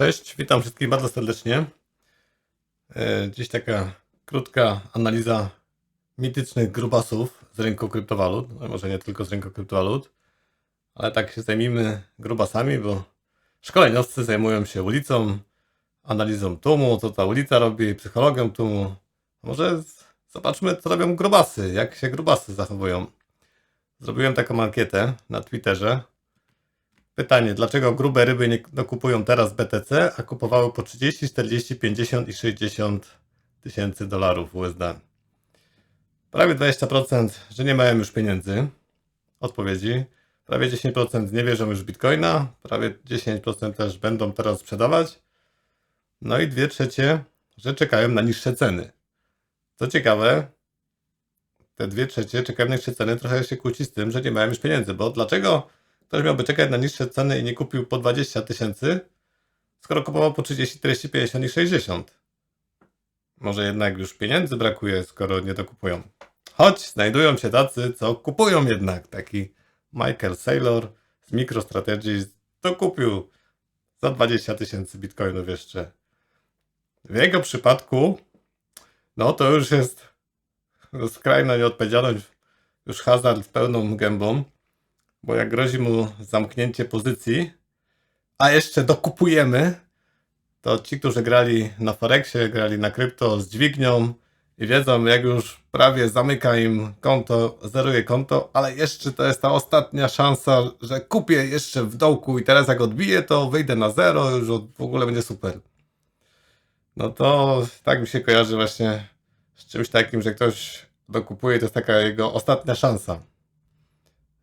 Cześć, witam wszystkich bardzo serdecznie. E, Dziś taka krótka analiza mitycznych grubasów z rynku kryptowalut. No, może nie tylko z rynku kryptowalut, ale tak się zajmijmy grubasami, bo szkoleniowcy zajmują się ulicą, analizą tłumu, co ta ulica robi, psychologią tłumu. Może zobaczmy, co robią grubasy, jak się grubasy zachowują. Zrobiłem taką ankietę na Twitterze. Pytanie, dlaczego grube ryby nie dokupują teraz BTC, a kupowały po 30, 40, 50 i 60 tysięcy dolarów USD? Prawie 20%, że nie mają już pieniędzy. Odpowiedzi. Prawie 10% nie wierzą już w Bitcoina, prawie 10% też będą teraz sprzedawać. No i dwie trzecie, że czekają na niższe ceny. Co ciekawe, te dwie trzecie czekają na niższe ceny, trochę się kłóci z tym, że nie mają już pieniędzy, bo dlaczego Ktoś miałby czekać na niższe ceny i nie kupił po 20 tysięcy, skoro kupował po 30, 40, 50 i 60. Może jednak już pieniędzy brakuje, skoro nie dokupują. Choć znajdują się tacy, co kupują jednak. Taki Michael Saylor z MicroStrategy dokupił za 20 tysięcy bitcoinów jeszcze. W jego przypadku, no to już jest skrajna nieodpowiedzialność, już hazard pełną gębą bo jak grozi mu zamknięcie pozycji, a jeszcze dokupujemy, to ci, którzy grali na Forexie, grali na krypto z dźwignią i wiedzą, jak już prawie zamyka im konto, zeruje konto, ale jeszcze to jest ta ostatnia szansa, że kupię jeszcze w dołku i teraz jak odbiję, to wyjdę na zero, już w ogóle będzie super. No to tak mi się kojarzy właśnie z czymś takim, że ktoś dokupuje, to jest taka jego ostatnia szansa.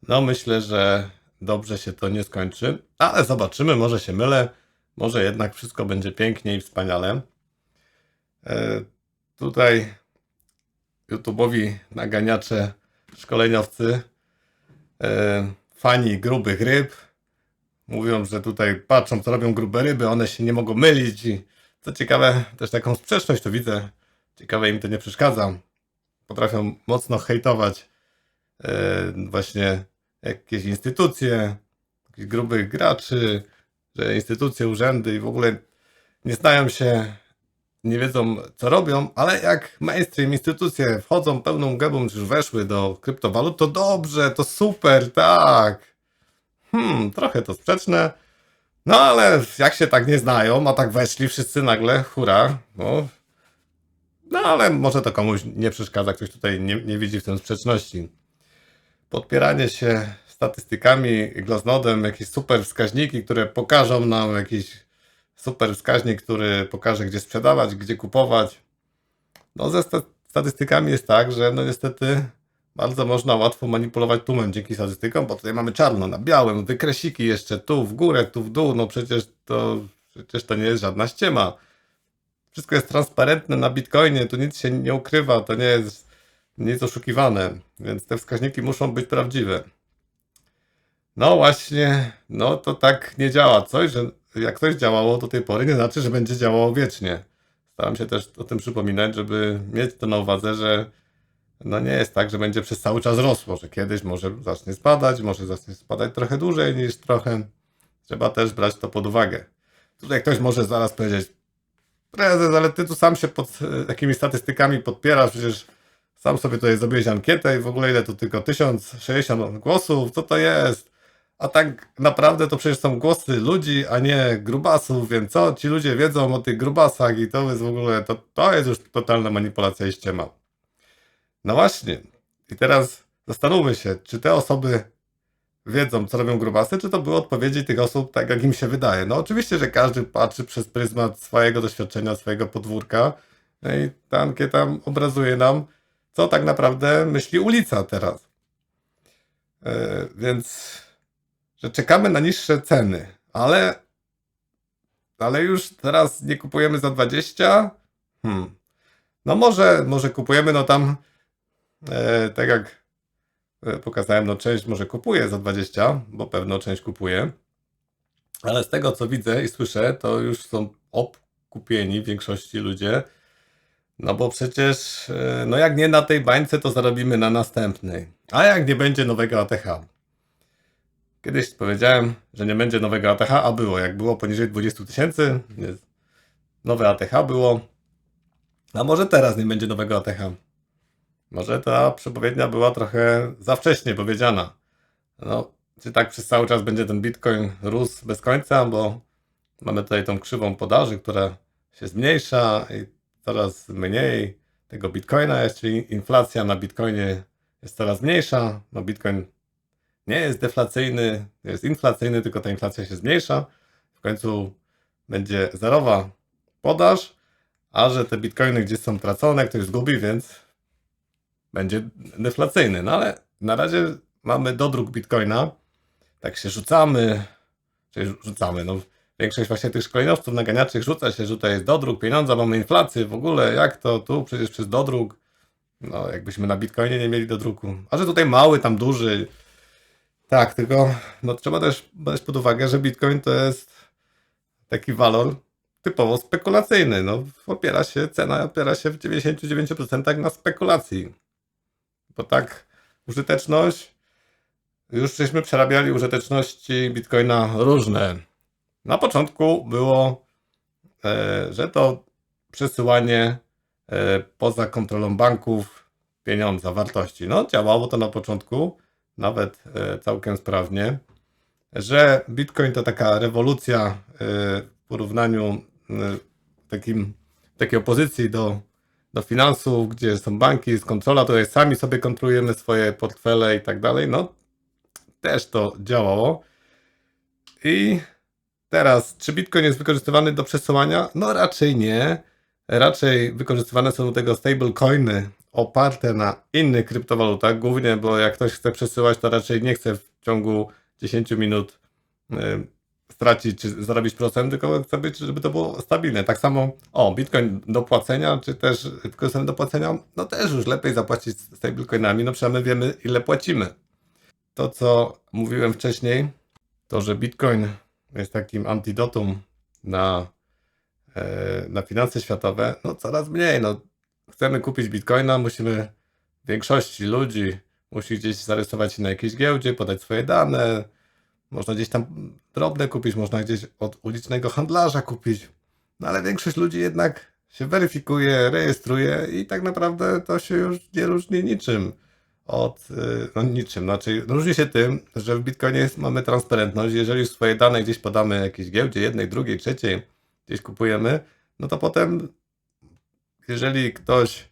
No, myślę, że dobrze się to nie skończy, ale zobaczymy, może się mylę, może jednak wszystko będzie pięknie i wspaniale. E, tutaj YouTube'owi naganiacze, szkoleniowcy, e, fani grubych ryb mówią, że tutaj patrzą, co robią grube ryby, one się nie mogą mylić i co ciekawe, też taką sprzeczność tu widzę. Ciekawe im to nie przeszkadza. Potrafią mocno hejtować e, właśnie jakieś instytucje, jakichś grubych graczy, że instytucje, urzędy i w ogóle nie znają się, nie wiedzą co robią, ale jak mainstream instytucje wchodzą pełną gębą, już weszły do kryptowalut, to dobrze, to super, tak. Hmm, trochę to sprzeczne. No ale jak się tak nie znają, a tak weszli wszyscy nagle, hura, no. No ale może to komuś nie przeszkadza, ktoś tutaj nie, nie widzi w tym sprzeczności podpieranie się statystykami, glaznodem, jakieś super wskaźniki, które pokażą nam jakiś super wskaźnik, który pokaże, gdzie sprzedawać, gdzie kupować. No ze sta- statystykami jest tak, że no niestety bardzo można łatwo manipulować tłumem dzięki statystykom, bo tutaj mamy czarno na białym, wykresiki jeszcze tu w górę, tu w dół, no przecież to, przecież to nie jest żadna ściema. Wszystko jest transparentne na Bitcoinie, tu nic się nie ukrywa, to nie jest nic oszukiwane, więc te wskaźniki muszą być prawdziwe. No właśnie, no to tak nie działa coś, że jak coś działało do tej pory, nie znaczy, że będzie działało wiecznie. Staram się też o tym przypominać, żeby mieć to na uwadze, że no nie jest tak, że będzie przez cały czas rosło, że kiedyś może zacznie spadać, może zacznie spadać trochę dłużej niż trochę. Trzeba też brać to pod uwagę. Tutaj ktoś może zaraz powiedzieć, prezes, ale ty tu sam się pod e, takimi statystykami podpierasz, przecież sam sobie tutaj zrobiłeś ankietę i w ogóle ile tu tylko 1060 głosów, co to jest? A tak naprawdę to przecież są głosy ludzi, a nie grubasów, więc co? Ci ludzie wiedzą o tych grubasach i to jest w ogóle, to, to jest już totalna manipulacja i ściema. No właśnie. I teraz zastanówmy się, czy te osoby wiedzą, co robią grubasy, czy to były odpowiedzi tych osób tak, jak im się wydaje. No oczywiście, że każdy patrzy przez pryzmat swojego doświadczenia, swojego podwórka no i ta ankieta obrazuje nam, co tak naprawdę myśli ulica teraz. E, więc, że czekamy na niższe ceny, ale, ale już teraz nie kupujemy za 20? Hmm. No może, może kupujemy, no tam, e, tak jak e, pokazałem, no część może kupuje za 20, bo pewno część kupuje, ale z tego co widzę i słyszę, to już są obkupieni w większości ludzie, no bo przecież, e, no jak nie na tej bańce, to zarobimy na następnej. A jak nie będzie nowego ATH? Kiedyś powiedziałem, że nie będzie nowego ATH, a było. Jak było poniżej 20 tysięcy, nowe ATH było. A może teraz nie będzie nowego ATH? Może ta przepowiednia była trochę za wcześnie powiedziana. No, czy tak przez cały czas będzie ten Bitcoin rósł bez końca, bo mamy tutaj tą krzywą podaży, która się zmniejsza i coraz mniej tego Bitcoina jest, czyli inflacja na Bitcoinie jest coraz mniejsza. No Bitcoin nie jest deflacyjny, jest inflacyjny, tylko ta inflacja się zmniejsza. W końcu będzie zerowa podaż, a że te bitcoiny gdzieś są tracone, ktoś zgubi, więc będzie deflacyjny. No ale na razie mamy dodruk bitcoina, tak się rzucamy, czyli rzucamy, no większość właśnie tych szkoleniowców naganiaczy rzuca się, że tutaj jest dodruk pieniądza, mamy inflację, w ogóle jak to tu, przecież przez dodruk, no jakbyśmy na bitcoinie nie mieli dodruku, a że tutaj mały, tam duży, tak, tylko no, trzeba też brać pod uwagę, że bitcoin to jest taki walor typowo spekulacyjny. No, opiera się, cena opiera się w 99% na spekulacji. Bo tak, użyteczność, już żeśmy przerabiali użyteczności bitcoina różne. Na początku było, e, że to przesyłanie e, poza kontrolą banków pieniądza, wartości. No, działało to na początku nawet e, całkiem sprawnie, że Bitcoin to taka rewolucja w porównaniu takim, takiej opozycji do, do finansów, gdzie są banki, jest kontrola, tutaj sami sobie kontrolujemy swoje portfele i tak dalej. No, też to działało. I teraz, czy Bitcoin jest wykorzystywany do przesyłania? No raczej nie. Raczej wykorzystywane są do tego stablecoiny oparte na innych kryptowalutach, głównie, bo jak ktoś chce przesyłać, to raczej nie chce w ciągu 10 minut y, stracić czy zarobić procent, tylko chce być, żeby to było stabilne. Tak samo, o, Bitcoin do płacenia, czy też wykorzystany do płacenia, no też już lepiej zapłacić stablecoinami, no przynajmniej wiemy, ile płacimy. To, co mówiłem wcześniej, to, że Bitcoin jest takim antidotum na, e, na finanse światowe, no coraz mniej. No, chcemy kupić Bitcoina, musimy większości ludzi musi gdzieś zarejestrować się na jakiejś giełdzie, podać swoje dane. Można gdzieś tam drobne kupić, można gdzieś od ulicznego handlarza kupić. No ale większość ludzi jednak się weryfikuje, rejestruje i tak naprawdę to się już nie różni niczym od, y, no niczym, znaczy różni się tym, że w Bitcoinie jest, mamy transparentność, jeżeli już swoje dane gdzieś podamy jakiejś giełdzie, jednej, drugiej, trzeciej, gdzieś kupujemy, no to potem jeżeli ktoś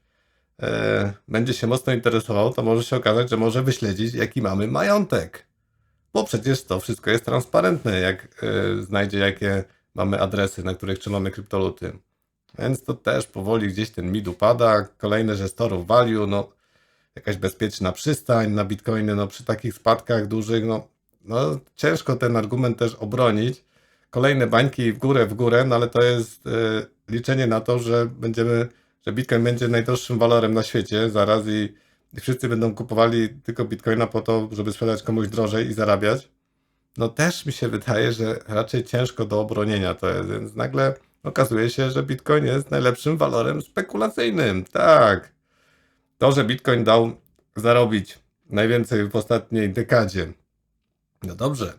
e, będzie się mocno interesował, to może się okazać, że może wyśledzić, jaki mamy majątek. Bo przecież to wszystko jest transparentne, jak e, znajdzie, jakie mamy adresy, na których trzymamy kryptoluty. Więc to też powoli gdzieś ten mid upada. Kolejne, że store value, no jakaś bezpieczna przystań na bitcoiny, no przy takich spadkach dużych, no, no ciężko ten argument też obronić. Kolejne bańki w górę, w górę, no ale to jest e, liczenie na to, że będziemy, że bitcoin będzie najdroższym walorem na świecie zaraz i wszyscy będą kupowali tylko bitcoina po to, żeby sprzedać komuś drożej i zarabiać. No też mi się wydaje, że raczej ciężko do obronienia to jest, więc nagle okazuje się, że bitcoin jest najlepszym walorem spekulacyjnym. Tak. To, że bitcoin dał zarobić najwięcej w ostatniej dekadzie. No dobrze,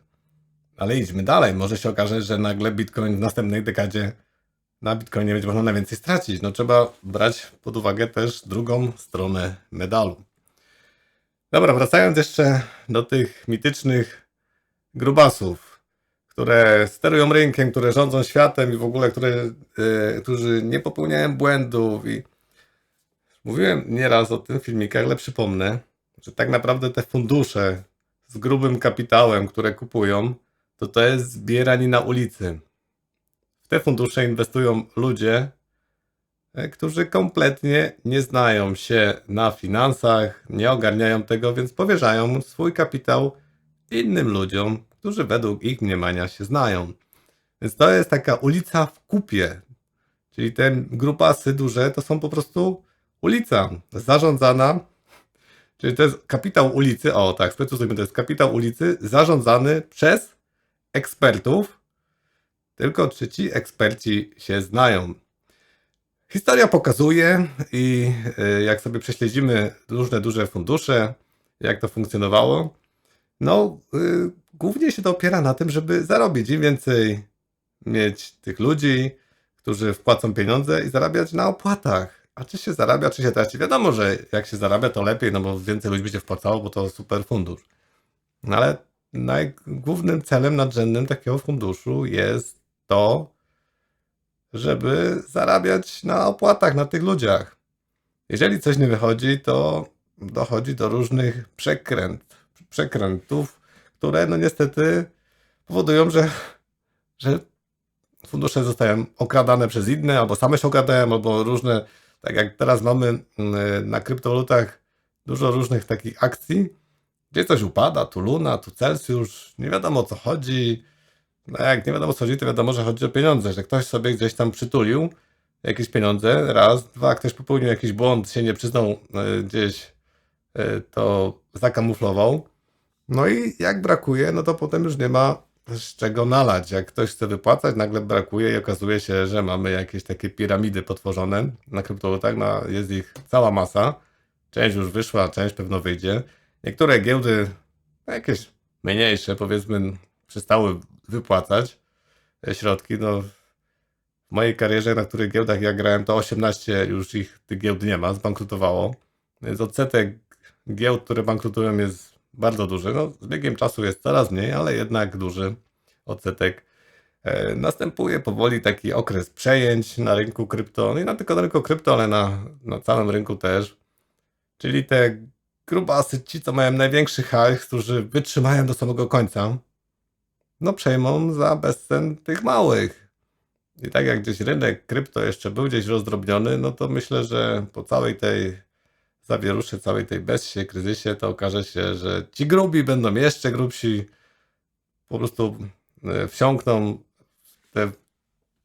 ale idźmy dalej. Może się okaże, że nagle bitcoin w następnej dekadzie na bitcoinie będzie można najwięcej stracić. No trzeba brać pod uwagę też drugą stronę medalu. Dobra, wracając jeszcze do tych mitycznych grubasów, które sterują rynkiem, które rządzą światem i w ogóle, które, e, którzy nie popełniają błędów i Mówiłem nieraz o tym filmikach, ale przypomnę, że tak naprawdę te fundusze z grubym kapitałem, które kupują, to to jest zbieranie na ulicy. W te fundusze inwestują ludzie, e, którzy kompletnie nie znają się na finansach, nie ogarniają tego, więc powierzają swój kapitał innym ludziom, którzy według ich mniemania się znają. Więc to jest taka ulica w kupie. Czyli te grupasy duże to są po prostu ulica zarządzana, czyli to jest kapitał ulicy, o tak, sprecyzujmy, to jest kapitał ulicy zarządzany przez ekspertów, tylko czy ci eksperci się znają. Historia pokazuje i y, jak sobie prześledzimy różne duże fundusze, jak to funkcjonowało, no, y, głównie się to opiera na tym, żeby zarobić. Im więcej mieć tych ludzi, którzy wpłacą pieniądze i zarabiać na opłatach. A czy się zarabia, czy się traci? Wiadomo, że jak się zarabia, to lepiej, no bo więcej ludzi będzie wpłacało, bo to super fundusz. No ale najgłównym celem nadrzędnym takiego funduszu jest to, żeby zarabiać na opłatach na tych ludziach. Jeżeli coś nie wychodzi, to dochodzi do różnych przekręt, przekrętów, które no niestety powodują, że, że fundusze zostają okradane przez inne, albo same się okradają, albo różne, tak jak teraz mamy mm, na kryptowalutach dużo różnych takich akcji, gdzie coś upada, tu Luna, tu Celsjusz, nie wiadomo o co chodzi. No jak nie wiadomo o co chodzi, to wiadomo, że chodzi o pieniądze, że ktoś sobie gdzieś tam przytulił jakieś pieniądze, raz, dwa, ktoś popełnił jakiś błąd, się nie przyznał e, gdzieś, e, to zakamuflował. No i jak brakuje, no to potem już nie ma z czego nalać. Jak ktoś chce wypłacać, nagle brakuje i okazuje się, że mamy jakieś takie piramidy potworzone na kryptowalutach, no, jest ich cała masa. Część już wyszła, część pewno wyjdzie. Niektóre giełdy, no, jakieś mniejsze, powiedzmy, przestały wypłacać e, środki. No, w mojej karierze, na których giełdach ja grałem, to 18 już ich tych giełd nie ma, zbankrutowało. Więc odsetek giełd, które bankrutują jest bardzo duży. No, z biegiem czasu jest coraz mniej, ale jednak duży odsetek. E, następuje powoli taki okres przejęć na rynku krypto, no i na tylko na rynku krypto, ale na, na całym rynku też. Czyli te grubasy, ci co mają największy hajs, którzy wytrzymają do samego końca, no przejmą za bezcen tych małych. I tak jak gdzieś rynek krypto jeszcze był gdzieś rozdrobniony, no to myślę, że po całej tej zawieruszy, całej tej bezsie, kryzysie, to okaże się, że ci grubi będą jeszcze grubsi, po prostu e, wsiąkną te,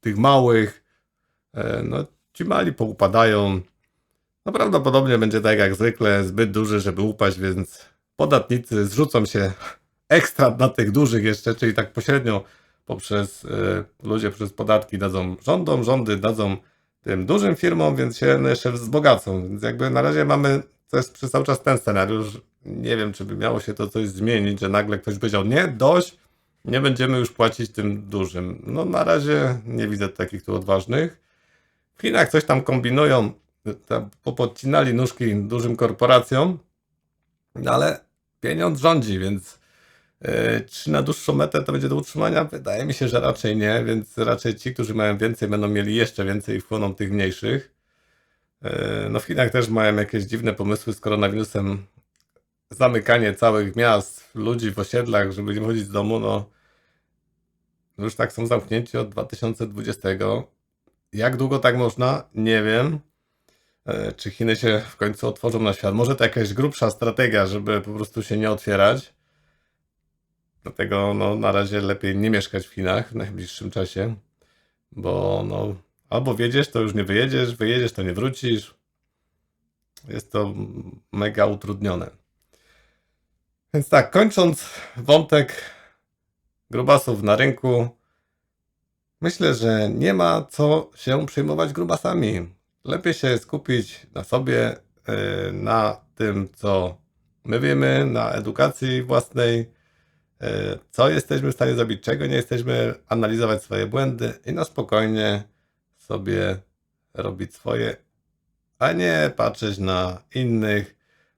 tych małych, e, no ci mali poupadają. No prawdopodobnie będzie tak jak zwykle, zbyt duży, żeby upaść, więc podatnicy zrzucą się ekstra na tych dużych jeszcze, czyli tak pośrednio poprzez y, ludzie przez podatki dadzą rządom, rządy dadzą tym dużym firmom, więc się jeszcze wzbogacą. Więc jakby na razie mamy jest przez cały czas ten scenariusz. Nie wiem, czy by miało się to coś zmienić, że nagle ktoś powiedział, nie, dość, nie będziemy już płacić tym dużym. No na razie nie widzę takich tu odważnych. W Chinach coś tam kombinują, popodcinali nóżki dużym korporacjom, no ale pieniądz rządzi, więc czy na dłuższą metę to będzie do utrzymania? Wydaje mi się, że raczej nie, więc raczej ci, którzy mają więcej, będą mieli jeszcze więcej i wchłoną tych mniejszych. Yy, no w Chinach też mają jakieś dziwne pomysły z koronawirusem. Zamykanie całych miast, ludzi w osiedlach, żeby nie chodzić z domu, no już tak są zamknięci od 2020. Jak długo tak można? Nie wiem. E, Czy Chiny się w końcu otworzą na świat? Może to jakaś grubsza strategia, żeby po prostu się nie otwierać. Dlatego no, na razie lepiej nie mieszkać w Chinach w najbliższym czasie, bo no, albo wiedziesz, to już nie wyjedziesz, wyjedziesz, to nie wrócisz. Jest to mega utrudnione. Więc tak, kończąc wątek grubasów na rynku, myślę, że nie ma co się przejmować grubasami. Lepiej się skupić na sobie, yy, na tym, co my wiemy, na edukacji własnej, co jesteśmy w stanie zrobić, czego nie jesteśmy, analizować swoje błędy i na spokojnie sobie robić swoje, a nie patrzeć na innych,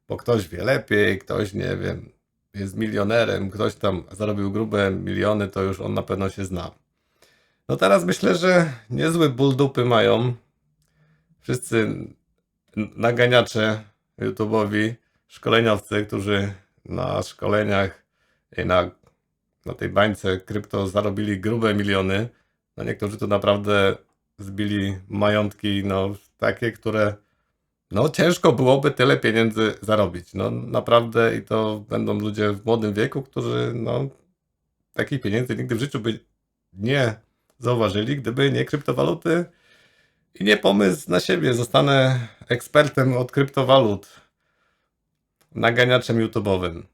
bo ktoś wie lepiej, ktoś nie wiem, jest milionerem, ktoś tam zarobił grube miliony, to już on na pewno się zna. No teraz myślę, że niezły ból dupy mają wszyscy naganiacze YouTube'owi, szkoleniowcy, którzy na szkoleniach na, na tej bańce krypto zarobili grube miliony. No niektórzy tu naprawdę zbili majątki, no takie, które no ciężko byłoby tyle pieniędzy zarobić. No naprawdę i to będą ludzie w młodym wieku, którzy no takich pieniędzy nigdy w życiu by nie zauważyli, gdyby nie kryptowaluty i nie pomysł na siebie. Zostanę ekspertem od kryptowalut, naganiaczem YouTube'owym.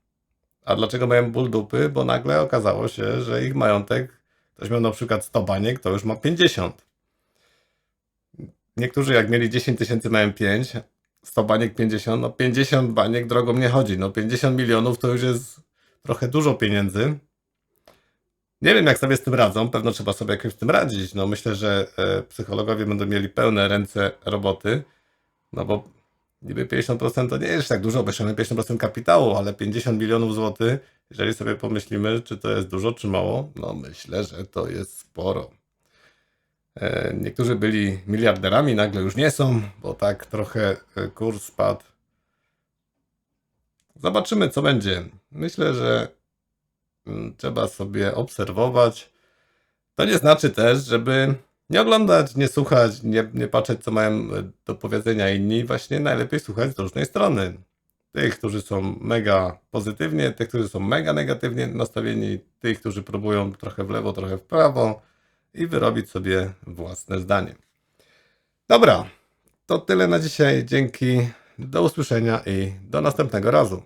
A dlaczego miałem ból dupy? Bo nagle okazało się, że ich majątek, ktoś miał na przykład 100 baniek, to już ma 50. Niektórzy jak mieli 10 tysięcy mają 5, 100 baniek 50, no 50 baniek drogą nie chodzi, no 50 milionów to już jest trochę dużo pieniędzy. Nie wiem, jak sobie z tym radzą. Pewno trzeba sobie jakoś z tym radzić. No, myślę, że e, psychologowie będą mieli pełne ręce roboty. No bo niby 50% to nie jest tak dużo, bo jeszcze mamy 50% kapitału, ale 50 milionów złotych, jeżeli sobie pomyślimy, czy to jest dużo, czy mało, no myślę, że to jest sporo. E, Niektórzy byli miliarderami, nagle już nie są, bo tak trochę e, kurs spadł. Zobaczymy, co będzie. Myślę, że mm, trzeba sobie obserwować. To nie znaczy też, żeby nie oglądać, nie słuchać, nie, nie patrzeć, co mają e, do powiedzenia inni. Właśnie najlepiej słuchać z różnej strony. Tych, którzy są mega pozytywnie, tych, którzy są mega negatywnie nastawieni, tych, którzy próbują trochę w lewo, trochę w prawo i wyrobić sobie własne zdanie. Dobra, to tyle na dzisiaj. Dzięki, do usłyszenia i do następnego razu.